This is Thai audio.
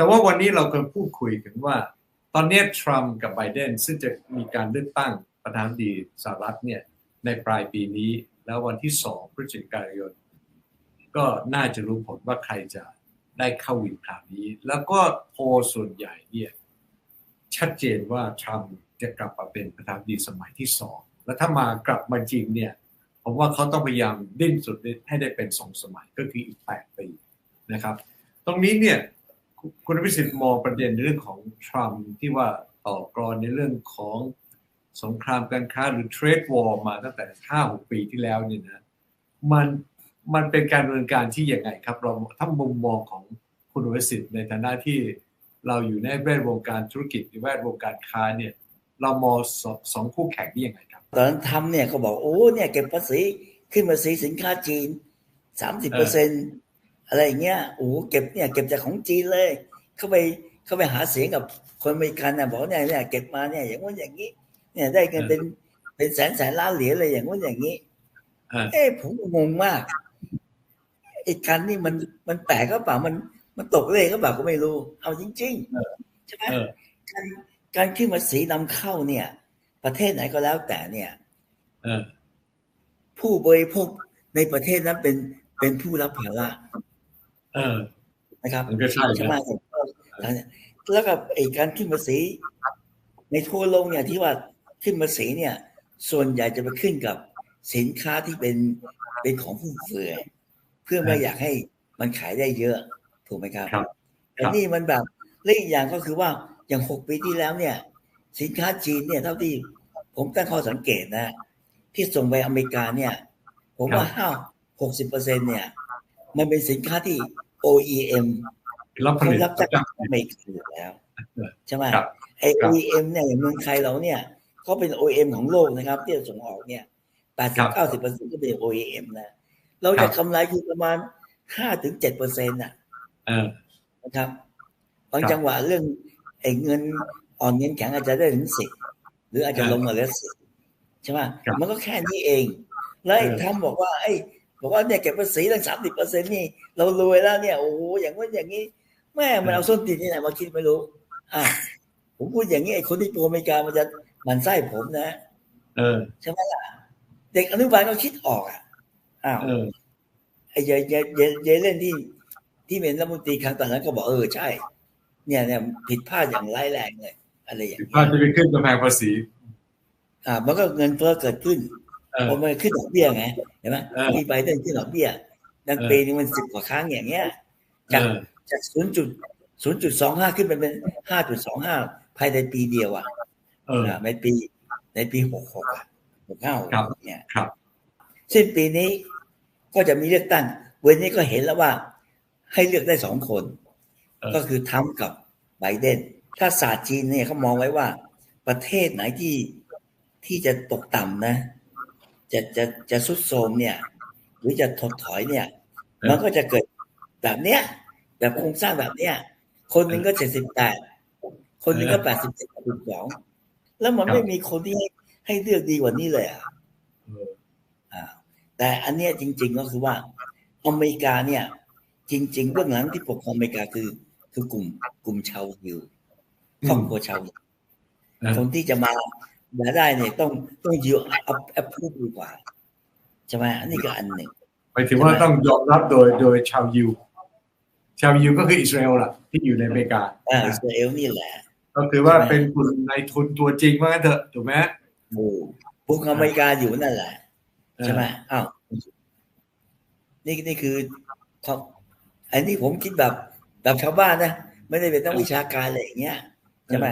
แต่ว่าวันนี้เรากำลังพูดคุยกันว่า ตอนนี้ทรัมป์กับไบเดนซึ่งจะมีการเลือกตั้งประธานาธิบดีสหรัฐเนี่ยในปลายปีนี้ แล้ววันที่สองพฤศจิกายน ก็น่าจะรู้ผลว่าใครจะได้เข้าวินคราวนี้ แล้วก็โพส่วนใหญ่เนี่ยชัดเจนว่าทรัมป์จะกลับมาเป็นประธานาธิบดีสมัยที่สองแล้วถ้ามากลับมาจริงเนี่ยผมว่าเขาต้องพยายามดิ้นสุดให้ได้เป็นสองสมัยก็คืออีกแปดปีนะครับ ตรงนี้เนี่ย คุณพิสิทธิ์มองประเด็นในเรื่องของทรัมป์ที่ว่าต่อกรอนในเรื่องของสงครามการค้าหรือเทรดวอร์มาตั้งแต่ห้าหกปีที่แล้วเนี่ยนะมันมันเป็นการดำเนินการที่ยังไงครับ เราถ้ามุมมองของคุณวิสิทธิ์ในฐานะที่เราอยู่ในแวดวงการธุรกิจหรือแวดวงการค้าเนี่ยเรามองสสองคู่แข่งนี่ยังไงครับ ตอนนั้นทำเนี่ยเขาบอกโอ้เนี่ยเก็บภาษีขึ้นภาษีสินค้าจีนสามสิบเปอร์เซ็นต์ อะไรอย่างเงี้ยโอ้เก็บเนี่ยเก็บจากของจีนเลย เข้าไปเข้าไปหาเสียงกับคนอเมริกันนะบอกเนี่ยเนี่ยเก็บมาเนี่ยอย่างว่าอย่างนี้ เนี่ยได้เงินเป็นเป็นแสนแสนล้านเหรียญเลยอย่างว่าอย่างนี้เอ้ผมงงมากไอ้การนี่มันมันแปลกก็เปล่ามันมันตกเลขก็เปล่าก็ไม่รู้ เอาจริงๆใช่ไหมการการขึ้นภาษีนำเข้าเนี่ย ประเทศไหนก็แล้วแต่เนี่ยผู้บริโภคในประเทศนั้นเป็นเป็นผู้รับภาระ นะครับใช่ใช่ไหมแล้วกับไอ้การขึ้นภาษีในทั่วโลกเนี่ยที่ว่าขึ้นภาษีเนี่ย ส่วนใหญ่จะไปขึ้นกับสินค้าที่เป็นเป็นของผู้เฟื่อยเพื่อไม่อยากให้มันขายได้เยอะถูกไหมครับแต่นี่มันแบบเรื่องอย่างก็คือว่าอย่างหกปีที่แล้วเนี่ย สินค้าจีนเนี่ยเท่าที่ผมตั้งข้อสังเกตนะ ที่ส่งไปอเมริกาเนี่ย ผมว่าห้าหกสิบเปอร์เซ็นเนี่ย มันเป็นสินค้าที่ OEM รับผลิตรับจากอเมริกาอยู่แล้วใช่ไหมไอ OEM เนี่ยอย่างเมืองไทยเราเนี่ยก็เป็น OEM ของโลกนะครับ ที่ส่งออกเนี่ยแปดสิบเก้าสิบเปอร์เซ็นต์ก็เป็น OEM นะเราจะกำไรอยู่ประมาณห้าถึงเจ็ดเปอร์เซ็นต์่ะนะครับบางจังหวะเรื่องไอ้เงินอ่อนเงินแข็งอาจจะได้ถึงสิบหรืออาจจะลงมาเหลือสิบใช่ไหมมันก็แค่นี้เอง แล้วทำบอกว่าไอ้ บอกว่าเนี่ยเก็บภาษีตั้งสามสิบเปอร์เซ็นต์นี่เรารวยแล้วเนี่ยโอ้โหอย่างว่าอย่างนี้แม่มันเอาส้นตีนที่ไหนมาคิดไม่รู้อ่าผมพูดอย่างนี้ไอ้คนที่ตัวอเมริกามันจะมันไส้ผมนะเออใช่ไหมล่ะเด็กอนุบาลก็คิดออกอะอ้าวไอ้เยเยเยเล่นที่ที่เป็นรัฐมนตรีครั้งตอนนั้นก็บอกเออใช่ เนี่ยเนี่ยผิดพลาดอย่างร้ายแรงเลยอะไรอย่างผิดพลาดจะไปขึ้นกำแพงภาษี อ่า มันก็เงินเฟ้อเกิดขึ้น พอมันขึ้นดอกเบี้ยไงเห็นไหมมีไปเดินขึ้นดอกเบี้ยดังปีนึงมันสิบกว่าครั้งอย่างเงี้ยจากจากศูนย์จุดศูนย์จุดสองห้าขึ้นไปเป็นห้าจุดสองห้าภายในปีเดียวอะในปีในปีหกหกอะหกห้าหกเนี่ยครับสิ้นปีนี้ก็จะมีเลือกตั้งวันนี้ก็เห็นแล้วว่า ให้เลือกได้สองคน ก็คือทำกับไบเดนถ้าศาสตร์จีนเนี่ยเขามองไว้ว่า ประเทศไหนที่ที่จะตกต่ำนะ จะจะจะสุดโทมเนี่ย หรือจะถดถอยเนี่ย มันก็จะเกิดแบบเนี้ยแบบโครงสร้างแบบเนี้ยคนหนึ่งก็เจ็ดสิบแปดคนหนึ่งก็แปดสิบเจ็ดสิบสองแล้วมันไม่มีคนที่ให้ให้เลือกดีกว่านี้เลยอะแต่อันเนี้ยจริง ๆ ก็คือว่าอเมริกาเนี่ย จริง ๆ เบื้องหลังที่ปกครองอเมริกาคือ คือกลุ่มกลุ่มชาวยิวครอบครัวชาวคนที่จะมา มาได้เนี่ยต้องต้องยิวอัพแอปพูดดีกว่าใช่ไหมอันนี้ก็อันหนึ่งหมายถึงว่าต้องยอมรับโดยโดยชาวยิวชาวยิวก็คืออิสราเอลล่ะ ที่อยู่ในอเมริกาอิสราเอลนี่แหละ ก็คือว่าเป็นกลุ่มในทุนตัวจริงว่างั้นเถอะถูกไหมโอ้พวกอเมริกาอยู่นั่นแหละใช่ไหมอ้าวนี่นี่คือเขาอันนี้ผมคิดแบบแบบชาวบ้านนะ ไม่ได้เป็นต้องวิชาการอะไรอย่างเงี้ยใช่ไหม